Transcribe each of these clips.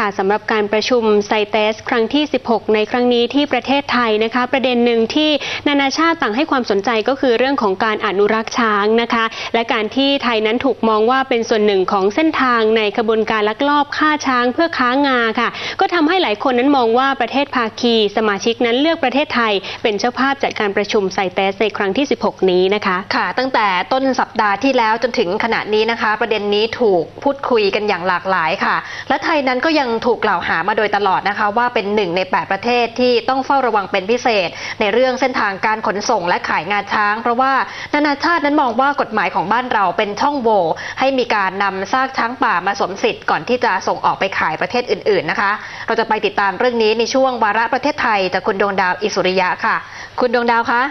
ค่ะสำหรับการประชุมไซเตสครั้งที่ 16 ในครั้งนี้ที่ประเทศไทยนะคะ ประเด็นหนึ่งที่นานาชาติต่างให้ความสนใจก็คือเรื่องของการอนุรักษ์ช้างนะคะ และการที่ไทยนั้นถูกมองว่าเป็นส่วนหนึ่งของเส้นทางในขบวนการลักลอบฆ่าช้างเพื่อค้างาค่ะ ก็ทำให้หลายคนนั้นมองว่าประเทศภาคี สมาชิกนั้นเลือกประเทศไทย เป็นเจ้าภาพจัดการประชุมไซเตสในครั้งที่ 16 นี้นะคะค่ะ ตั้งแต่ต้นสัปดาห์ที่แล้วจนถึงขณะนี้นะคะ ประเด็นนี้ถูกพูดคุยกันอย่างหลากหลายค่ะ และไทยนั้นก็ยังถูกกล่าวหามาโดยตลอดนะคะ ว่าเป็นหนึ่งใน 8 ประเทศที่ต้องเฝ้าระวังเป็นพิเศษ ในเรื่องเส้นทางการขนส่งและขายงาช้าง เพราะว่านานาชาตินั้นมองว่ากฎหมายของบ้านเราเป็นช่องโหว่ให้มีการนำซากช้างป่ามาสวมสิทธิ์ก่อนที่จะส่งออกไปขายประเทศอื่น ๆนะคะ เราจะไปติดตามเรื่องนี้ในช่วงวาระประเทศไทยจากคุณดวงดาวอิสุริยะค่ะ คุณดวงดาวคะ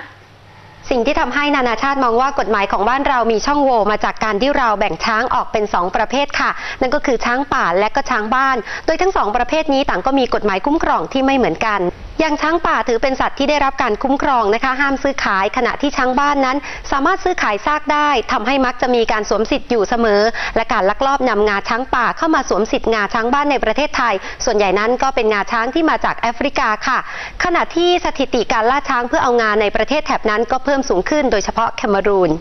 สิ่งที่ทำให้นานาชาติมองว่ากฎหมายของบ้านเรามีช่องโหว่มาจากการที่เราแบ่งช้างออกเป็น 2 ประเภทค่ะ นั่นก็คือช้างป่าและก็ช้างบ้าน โดยทั้งสองประเภทนี้ต่างก็มีกฎหมายคุ้มครองที่ไม่เหมือนกัน อย่างช้างป่าถือเป็นสัตว์ที่ได้รับการคุ้มครองนะคะ ห้ามซื้อขายขณะที่ช้างบ้านนั้น สามารถซื้อขายซากได้ทำให้มักจะมีการสวมสิทธิ์อยู่เสมอ และการลักลอบนำงาช้างป่าเข้ามาสวมสิทธิ์งาช้างบ้านในประเทศไทย ส่วนใหญ่นั้นก็เป็นงาช้างที่มาจากแอฟริกาค่ะ ขณะที่สถิติการล่าช้างเพื่อเอางาในประเทศแถบนั้นก็เพิ่มสูงขึ้น โดยเฉพาะแคนารูน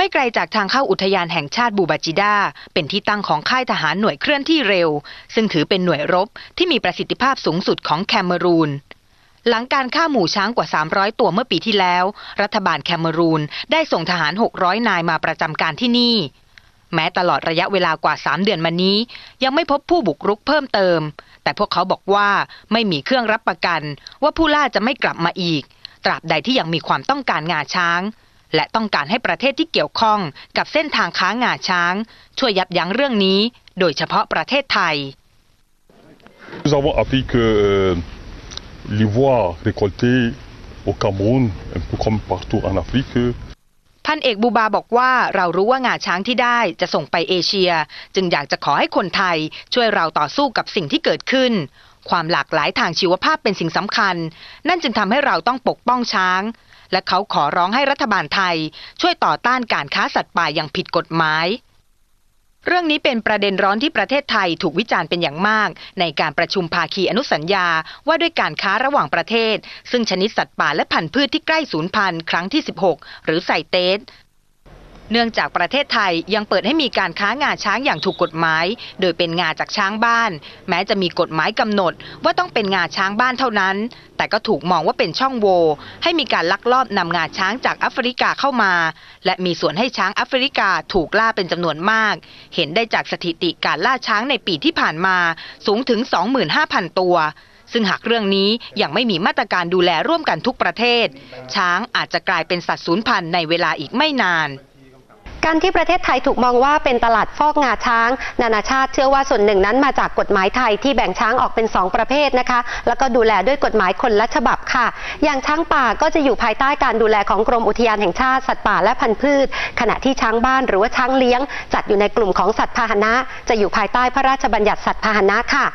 ไม่ไกลจากทางเข้าอุทยานแห่งชาติบูบาจิดาเป็นที่ตั้งของค่ายทหารหน่วยเคลื่อนที่เร็ว ซึ่งถือเป็นหน่วยรบที่มีประสิทธิภาพสูงสุดของแคนารูนหลังการฆ่าหมู่ช้างกว่า 300 ตัวเมื่อปีที่แล้ว รัฐบาลแคนารูนได้ส่งทหาร 600 นายมาประจำการที่นี่ แม้ตลอดระยะเวลากว่า 3 เดือนมานี้ ยังไม่พบผู้บุกรุกเพิ่มเติม แต่พวกเขาบอกว่าไม่มีเครื่องรับประกัน ว่าผู้ล่าจะไม่กลับมาอีก ตราบใดที่ยังมีความต้องการงาช้าง และต้องการให้ประเทศที่เกี่ยวข้องกับเส้นทางค้างาช้าง ช่วยยับยั้งเรื่องนี้ โดยเฉพาะประเทศไทย Nous avons appris que euh, l'ivoire récolté au Cameroun, un peu comme partout en Afrique, พันเอกบูบาบอกว่าเรารู้ว่างาช้างที่ได้จะส่งไปเอเชีย จึงอยากจะขอให้คนไทยช่วยเราต่อสู้กับสิ่งที่เกิดขึ้น ความหลากหลายทางชีวภาพเป็นสิ่งสำคัญ นั่นจึงทำให้เราต้องปกป้องช้าง และเขาขอร้องให้รัฐบาลไทย ช่วยต่อต้านการค้าสัตว์ป่าอย่างผิดกฎหมาย เรื่องนี้เป็นประเด็นร้อนที่ประเทศไทยถูกวิจารณ์เป็นอย่างมาก ในการประชุมภาคีอนุสัญญาว่าด้วยการค้าระหว่างประเทศ ซึ่งชนิดสัตว์ป่าและพันธุ์พืชที่ใกล้สูญพันธุ์ครั้งที่ 16 หรือไซเตส เนื่องจากประเทศไทยยังเปิดให้มีการค้างาช้างอย่างถูกกฎหมาย โดยเป็นงาจากช้างบ้าน แม้จะมีกฎหมายกำหนดว่าต้องเป็นงาช้างบ้านเท่านั้น แต่ก็ถูกมองว่าเป็นช่องโหว่ให้มีการลักลอบนำงาช้างจากแอฟริกาเข้ามา และมีส่วนให้ช้างแอฟริกาถูกล่าเป็นจำนวนมาก เห็นได้จากสถิติการล่าช้างในปีที่ผ่านมาสูงถึง 25,000 ตัวซึ่งหากเรื่องนี้ยังไม่มีมาตรการดูแลร่วมกันทุกประเทศ ช้างอาจจะกลายเป็นสัตว์สูญพันธุ์ในเวลาอีกไม่นาน การที่ประเทศไทยถูกมองว่าเป็นตลาดฟอกงาช้าง นานาชาติเชื่อว่าส่วนหนึ่งนั้นมาจากกฎหมายไทยที่แบ่งช้างออกเป็น 2 ประเภทนะคะ แล้วก็ดูแลด้วยกฎหมายคนละฉบับค่ะ อย่างช้างป่าก็จะอยู่ภายใต้การดูแลของกรมอุทยานแห่งชาติสัตว์ป่าและพันธุ์พืช ขณะที่ช้างบ้านหรือว่าช้างเลี้ยง จัดอยู่ในกลุ่มของสัตว์พาหนะ จะอยู่ภายใต้พระราชบัญญัติสัตว์พาหนะค่ะ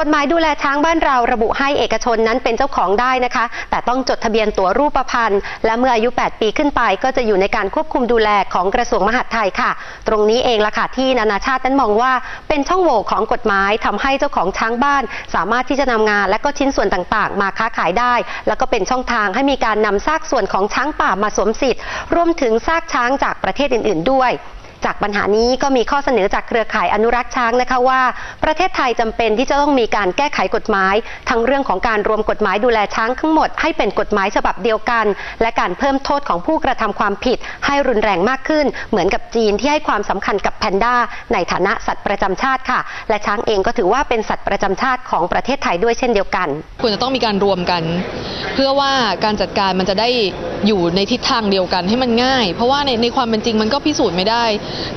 กฎหมายดูแลช้างบ้านเราระบุให้เอกชนนั้นเป็นเจ้าของได้นะคะ แต่ต้องจดทะเบียนตัวรูปพรรณและเมื่ออายุ 8 ปีขึ้นไป ก็จะอยู่ในการควบคุมดูแลของกระทรวงมหาดไทยค่ะ ตรงนี้เองล่ะค่ะที่นานาชาตินั้นมองว่า เป็นช่องโหว่ของกฎหมายทำให้เจ้าของช้างบ้าน สามารถที่จะนำงาน และก็ชิ้นส่วนต่างๆ มาค้าขายได้ แล้วก็เป็นช่องทางให้มีการนำซากส่วนของช้างป่ามาสวมสิทธิ์รวมถึงซากช้างจากประเทศอื่น ๆ ด้วย จากปัญหานี้ก็มีข้อเสนอจากเครือข่ายอนุรักษ์ช้างนะคะว่า ประเทศไทยจำเป็นที่จะต้องมีการแก้ไขกฎหมาย ทั้งเรื่องของการรวมกฎหมายดูแลช้างทั้งหมดให้เป็นกฎหมายฉบับเดียวกัน และการเพิ่มโทษของผู้กระทำความผิด ให้รุนแรงมากขึ้น เหมือนกับจีนที่ให้ความสำคัญกับแพนด้าในฐานะสัตว์ประจำชาติค่ะ และช้างเองก็ถือว่าเป็นสัตว์ประจำชาติของประเทศไทยด้วยเช่นเดียวกัน ควรจะต้องมีการรวมกัน เพื่อว่าการจัดการมันจะได้ อยู่ในทิศทางเดียวกันให้มันง่าย เพราะว่าในในความเป็นจริงมันก็พิสูจน์ไม่ได้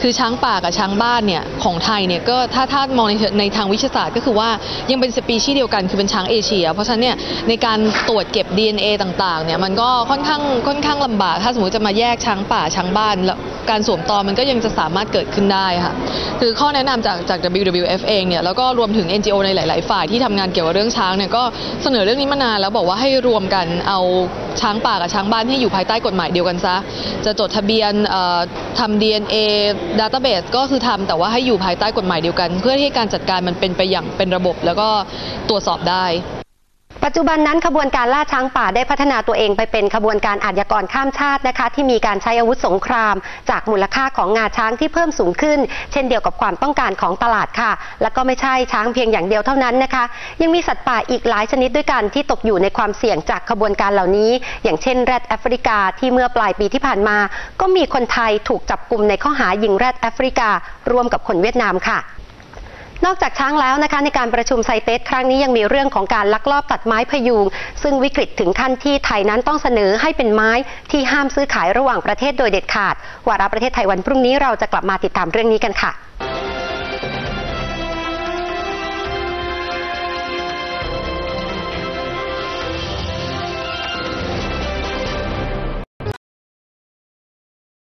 คือช้างป่ากับช้างบ้านเนี่ยของไทยเนี่ยก็ถ้าถ้ามองในในทางวิทยาศาสตร์ก็คือว่ายังเป็นสปีชีส์เดียวกันคือเป็นช้างเอเชีย เพราะฉะนั้นเนี่ยในการตรวจเก็บ DNA ต่างๆเนี่ยมันก็ค่อนข้างค่อนข้างลำบาก ถ้าสมมติจะมาแยกช้างป่าช้างบ้านแล้วการสวมตอมันก็ยังจะสามารถเกิดขึ้นได้ค่ะคือข้อแนะนำจากจาก WWF เองเนี่ยแล้วก็รวมถึง NGO ในหลาย ๆ ฝ่ายที่ทำงานเกี่ยวกับเรื่องช้างเนี่ยก็เสนอเรื่องนี้มานานแล้วบอกว่าให้รวมกันเอาช้างป่ากับช้างบ้านให้อยู่ภายใต้กฎหมายเดียวกันซะ จะจดทะเบียนเอ่อทำ DNA database ก็คือทำแต่ว่าให้อยู่ภายใต้กฎหมายเดียวกัน เพื่อให้การจัดการมันเป็นไปอย่างเป็นระบบ แล้วก็ตรวจสอบได้ ปัจจุบันนั้นขบวนการล่าช้างป่าได้พัฒนาตัวเองไปเป็นขบวนการอาชญากรข้ามชาตินะคะ ที่มีการใช้อาวุธสงคราม จากมูลค่าของงาช้างที่เพิ่มสูงขึ้น เช่นเดียวกับความต้องการของตลาดค่ะ และก็ไม่ใช่ช้างเพียงอย่างเดียวเท่านั้นนะคะ ยังมีสัตว์ป่าอีกหลายชนิดด้วยกันที่ตกอยู่ในความเสี่ยงจากขบวนการเหล่านี้ อย่างเช่นแรดแอฟริกาที่เมื่อปลายปีที่ผ่านมา ก็มีคนไทยถูกจับกลุ่มในข้อหายิงแรดแอฟริการ่วมกับคนเวียดนามค่ะ นอกจากช้างแล้วนะคะในการประชุมไซเตสครั้งนี้ยังมีเรื่องของการลักลอบตัดไม้พยุง ซึ่งวิกฤตถึงขั้นที่ไทยนั้นต้องเสนอให้เป็นไม้ที่ห้ามซื้อขายระหว่างประเทศโดยเด็ดขาด วาระประเทศไทยวันพรุ่งนี้เราจะกลับมาติดตามเรื่องนี้กันค่ะ